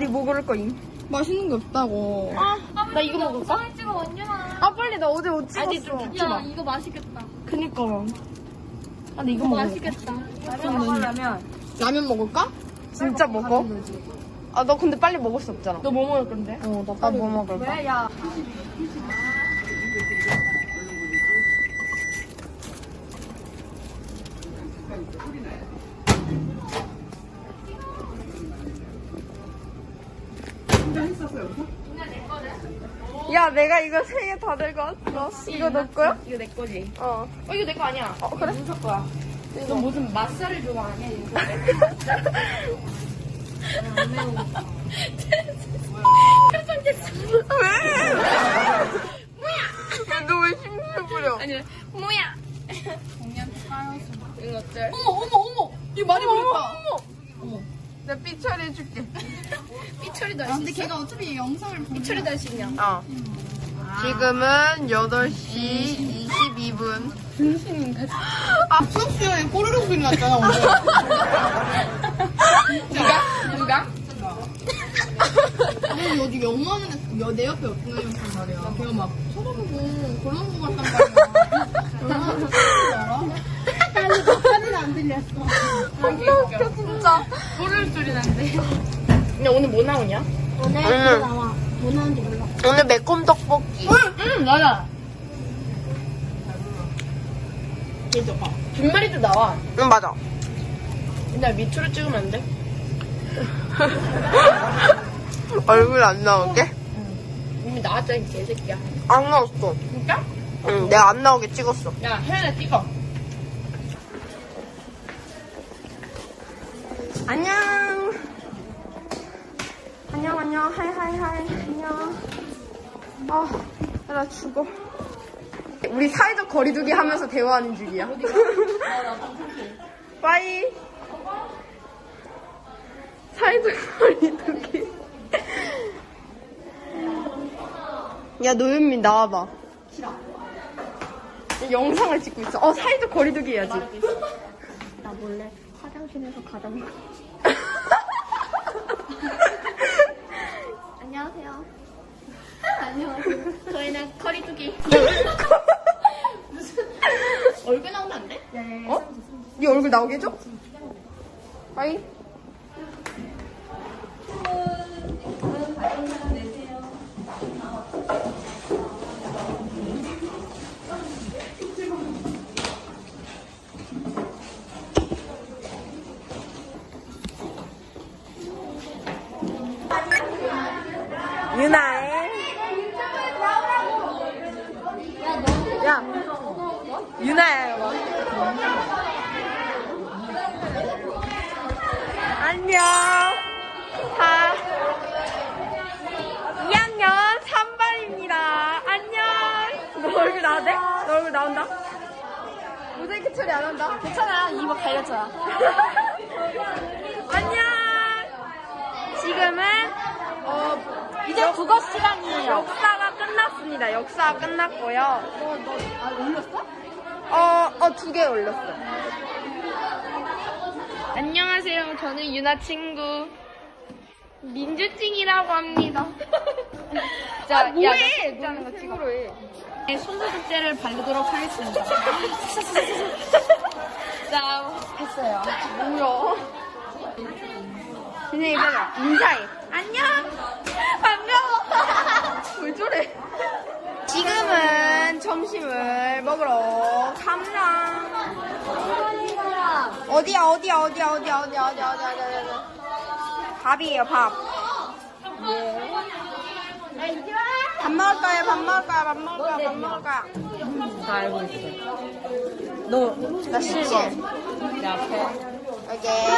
니뭐 고를 거임? 맛있는 게 없다고. 나 이거 먹을까? 사진 찍어 원준아. 아 빨리 나 어제 옷 찍었어. 아니 좀야 이거 맛있겠다. 그니까. 아 근데 이거 먹어. 맛있겠다. 라면. 라면 먹을까? 진짜 먹어? 아 너 근데 빨리 먹을 수 없잖아. 너 뭐 먹을 건데? 어, 나나뭐 먹을까? 야. 야 내가 이거 세 개 다 들고 왔어. 이거 너 거야? 이거 내 거지. 어. 어 이거 내 거 아니야. 어 그래? 무슨 거야? 너 무슨 맛살을 좋아하냐 이거? 왜? 너왜 심술 부려? 아니 뭐야? 이거 어때? 어머, 어머, 어머! 이거 많이 먹었다. 내 삐처리 해줄게. 삐처리도 아, 할수 근데 있어? 걔가 어차피 영상을 보면. 삐처리도 할수 있냐? 어. 지금은 8시 22분. 아, 수업 시간에 꼬르륵 소리 났잖아, 오늘. 누가? 누가? 너 요즘 영화하는 애, 여- 내 옆에 어떤 애였단 말이야. 걔가 막 쳐다보고 그런 거 같단 말이야. 얼마나 무서운지 알아? 나는 안 들렸어. 존나 웃겨 진짜. 모를 소리 난데. 근데 오늘 뭐 나오냐? 오늘 오늘. 나와. 뭐 나오는지 몰라. 오늘 매콤 떡볶이. 응 맞아. 얘도 봐. 김말이도 나와. 응 맞아. 근데 밑으로 찍으면 안 돼? 얼굴 안 나오게? 이미 나왔잖아 이 개새끼야. 안 나왔어. 진짜? 응 내가 안 나오게 찍었어. 야 혜연아 찍어. 안녕. 안녕 안녕 하이 하이 하이 안녕. 아, 나 죽어. 우리 사회적 거리두기 하면서 대화하는 중이야. 빠이. 사회적 거리두기. 야 노윤민 나와봐. 영상을 찍고 있어. 어 사회적 거리두기 해야지. 나 몰래 화장실에서 먹어. 안녕하세요. 안녕하세요. 저희는 커리두기. 얼굴 나오면 안 돼? 어? 네 얼굴 나오게 해줘? 빠이. 유나의 야 유나야 이거 안녕 다 2학년 3반입니다 안녕 너 얼굴 돼? 너 얼굴 나온다? 모자이크 처리 안 한다? 괜찮아 이거 갈렸잖아. 안녕 지금은 어 이제 국어 시간이에요. 역사가 끝났습니다. 역사가 끝났고요. 너, 너, 아, 올렸어? 어, 어, 두 개 올렸어. 안녕하세요. 저는 유나 친구 민주찡이라고 합니다. 자, 아, 뭐해? 찍자는 거 찍어. 네, 손소독제를 바르도록 하겠습니다. 자, 했어요. 뭐야? 그냥 이거야. 인사해. 안녕! 반가워! 왜 저래? 지금은 점심을 먹으러 어디야, 어디야, 어디야, 어디야, 어디야, 어디야, 어디야, 어디야, 어디야. 밥이에요, 밥. 밥 먹을 거예요, 밥 먹을 거야, 밥 먹을 거야, 밥 먹을 거야. 다 알고 있어. 너, 나 실버. 내 앞에. 오케이.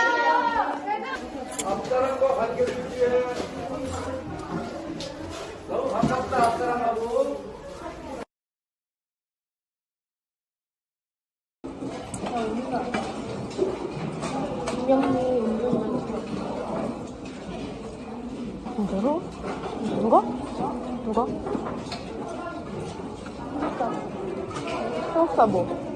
양념이 진짜로? 누가? 누가? 소스 뭐?